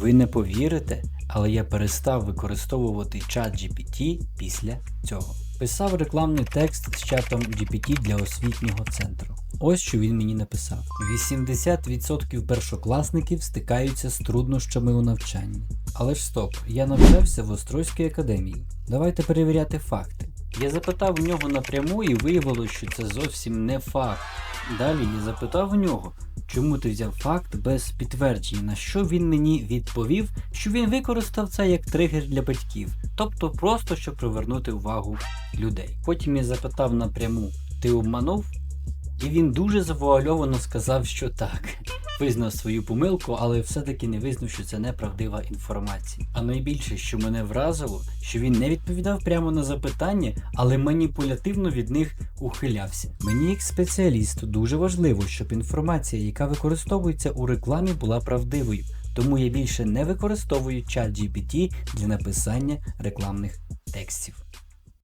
Ви не повірите, але я перестав використовувати чат GPT після цього. Писав рекламний текст з чатом GPT для освітнього центру. Ось що він мені написав: 80% першокласників стикаються з труднощами у навчанні. Але ж стоп, я навчався в Острозькій академії. Давайте перевіряти факти. Я запитав у нього напряму і виявилося, що це зовсім не факт. Далі я запитав у нього, чому ти взяв факт без підтвердження, на що він мені відповів, що він використав це як тригер для батьків, тобто просто щоб привернути увагу людей. Потім я запитав напряму: ти обманув? І він дуже завуальовано сказав, що так. Визнав свою помилку, але все-таки не визнав, що це неправдива інформація. А найбільше, що мене вразило, що він не відповідав прямо на запитання, але маніпулятивно від них ухилявся. Мені, як спеціалісту, дуже важливо, щоб інформація, яка використовується у рекламі, була правдивою. Тому я більше не використовую чат GPT для написання рекламних текстів.